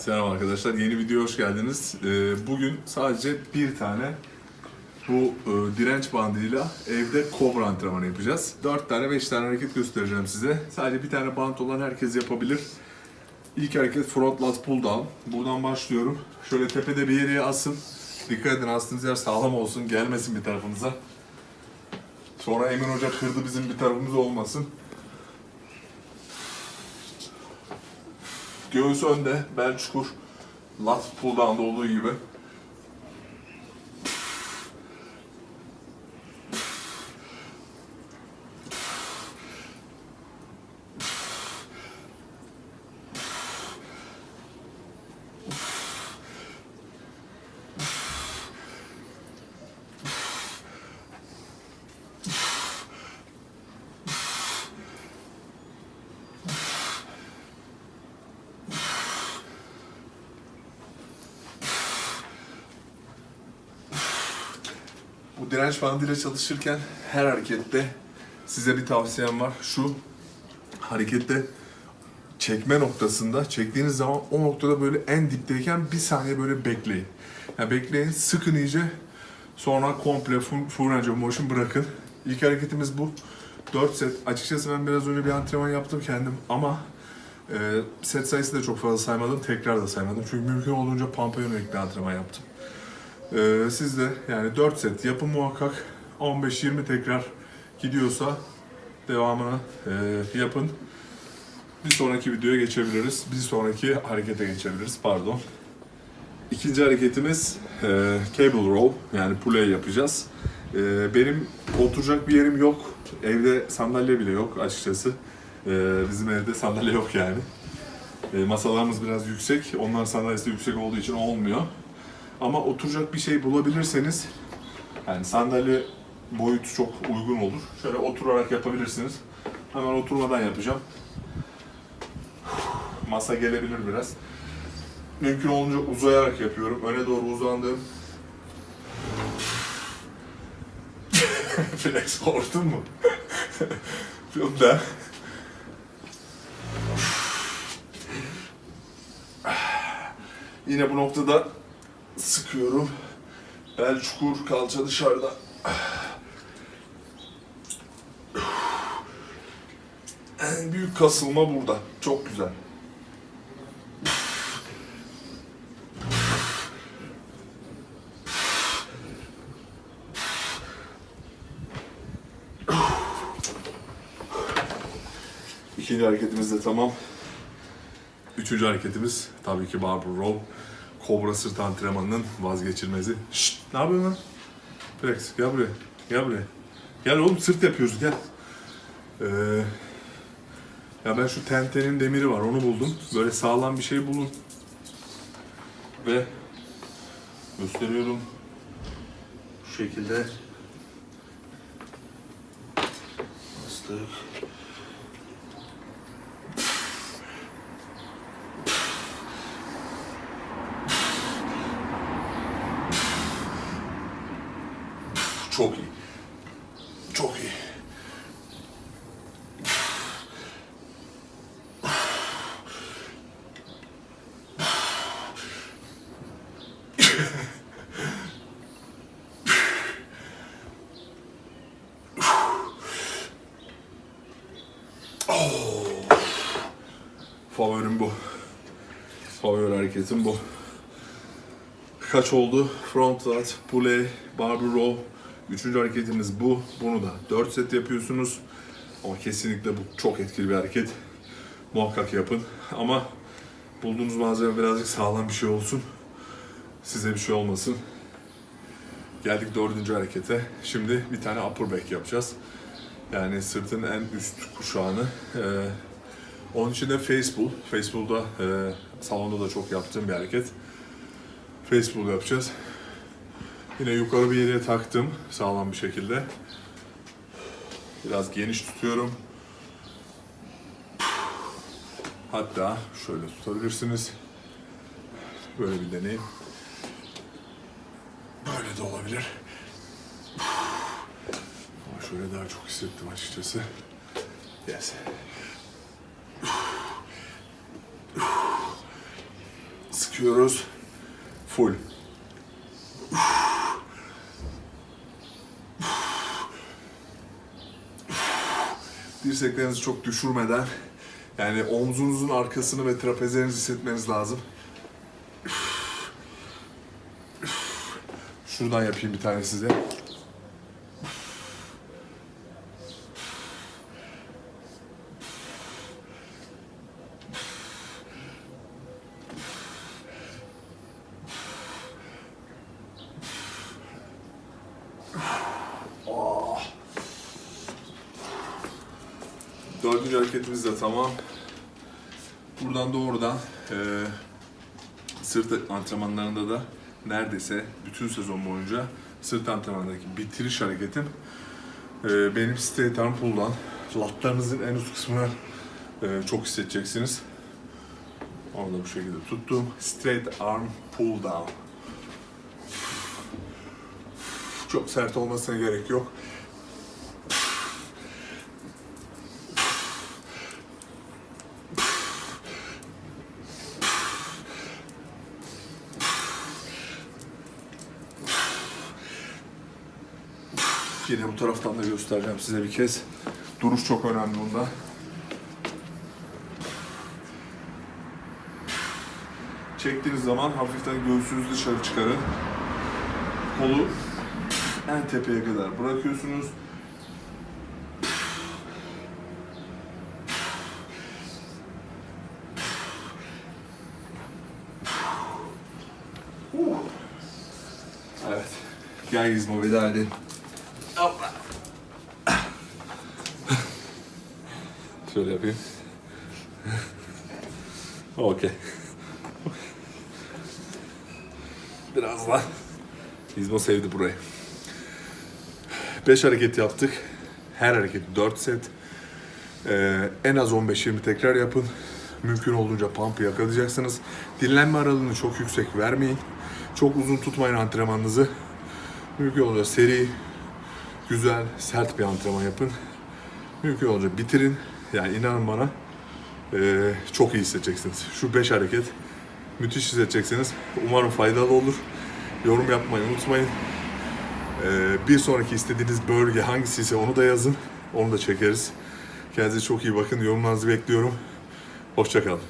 Selam arkadaşlar, yeni videoya hoş geldiniz. Ee, bugün sadece bir tane bu e, direnç bandıyla evde kobra antrenmanı yapacağız. 4 tane 5 tane hareket göstereceğim size. Sadece bir tane bant olan herkes yapabilir. İlk hareket front lat pull down. Buradan başlıyorum. Şöyle tepede bir yere asın. Dikkat edin astığınız yer sağlam olsun, gelmesin bir tarafınıza. Sonra Emin Hoca kırdı bizim bir tarafımız olmasın. Göğüs önde, bel çukur. Lat pull down'da olduğu gibi. Bu direnç bandıyla çalışırken her harekette size bir tavsiyem var. Şu harekette çekme noktasında çektiğiniz zaman o noktada böyle en dipteyken bir saniye böyle bekleyin. Yani bekleyin, sıkın iyice. Sonra komple full, full range of motion bırakın. İlk hareketimiz bu. 4 set. Açıkçası ben biraz önce bir antrenman yaptım kendim ama e, set sayısı da çok fazla saymadım. Tekrar da saymadım. Çünkü mümkün olduğunca pampa yönelik bir antrenman yaptım. Ee, siz de yani 4 set yapın muhakkak. 15-20 tekrar gidiyorsa devamını e, yapın. Bir sonraki videoya geçebiliriz. Bir sonraki harekete geçebiliriz. Pardon. İkinci hareketimiz e, cable row yani pulley yapacağız. E, benim oturacak bir yerim yok. Evde sandalye bile yok açıkçası. E, bizim evde sandalye yok yani. E, masalarımız biraz yüksek. Onlar sandalyesi yüksek olduğu için olmuyor. Ama oturacak bir şey bulabilirseniz yani sandalye boyutu çok uygun olur. Şöyle oturarak yapabilirsiniz. Hemen oturmadan yapacağım. Masa gelebilir biraz. Mümkün olunca uzayarak yapıyorum. Öne doğru uzandım. Flex korktun mu? Da. Yine bu noktada sıkıyorum. Bel çukur, kalça dışarıda. En büyük kasılma burada. Çok güzel. İkinci hareketimiz de tamam. Üçüncü hareketimiz tabii ki barbell row. Kobra sırt antrenmanının vazgeçilmezi. Şşt, ne yapıyorsun lan? Flex, gel buraya. Gel buraya. Gel oğlum sırt yapıyoruz gel. Ee, ya ben şu tentenin demiri var onu buldum. Böyle sağlam bir şey bulun. Ve gösteriyorum. Şu şekilde bastık. Çok iyi. Çok iyi. Oh. Favorim bu. Favori hareketim bu. Kaç oldu? Front lat, pulley, barbell row. Üçüncü hareketimiz bu. Bunu da 4 set yapıyorsunuz. Ama kesinlikle bu çok etkili bir hareket. Muhakkak yapın. Ama bulduğunuz malzeme birazcık sağlam bir şey olsun. Size bir şey olmasın. Geldik dördüncü harekete. Şimdi bir tane upper back yapacağız. Yani sırtın en üst kuşağını. Ee, onun için de face pull. Face pull da e, salonda da çok yaptığım bir hareket. Face pull yapacağız. Yine yukarı bir yere taktım sağlam bir şekilde. Biraz geniş tutuyorum. Hatta şöyle tutabilirsiniz. Böyle bir deneyim. Böyle de olabilir. Ama şöyle daha çok hissettim açıkçası. Yes. Sıkıyoruz. Full. Dirseklerinizi çok düşürmeden yani omzunuzun arkasını ve trapezlerinizi hissetmeniz lazım. Şuradan yapayım bir tane size. Dördüncü hareketimiz de tamam. Buradan doğrudan eee sırt antrenmanlarında da neredeyse bütün sezon boyunca sırt antrenmanındaki bitiriş hareketim eee, benim straight arm pull down. Latlarınızın en üst kısmını eee, çok hissedeceksiniz. Onu da bu şekilde tuttum. Straight arm pull down. Çok sert olmasına gerek yok. Yine bu taraftan da göstereceğim size bir kez. Duruş çok önemli bunda. Çektiğiniz zaman hafiften göğsünüzü dışarı çıkarın. Kolu en tepeye kadar bırakıyorsunuz. Evet. Gel Gizmo veda edelim. Şöyle yapayım. Okey. Biraz daha. İzmo sevdi burayı. 5 hareket yaptık. Her hareket 4 set. Ee, en az 15-20 tekrar yapın. Mümkün olduğunca pump'ı yakalayacaksınız. Dinlenme aralığını çok yüksek vermeyin. Çok uzun tutmayın antrenmanınızı. Mümkün olunca seri, güzel, sert bir antrenman yapın. Mümkün olunca bitirin. Yani inanın bana eee, çok iyi hissedeceksiniz. Şu 5 hareket müthiş hissedeceksiniz. Umarım faydalı olur. Yorum yapmayı unutmayın. Eee, bir sonraki istediğiniz bölge hangisiyse onu da yazın. Onu da çekeriz. Kendinize çok iyi bakın. Yorumlarınızı bekliyorum. Hoşçakalın.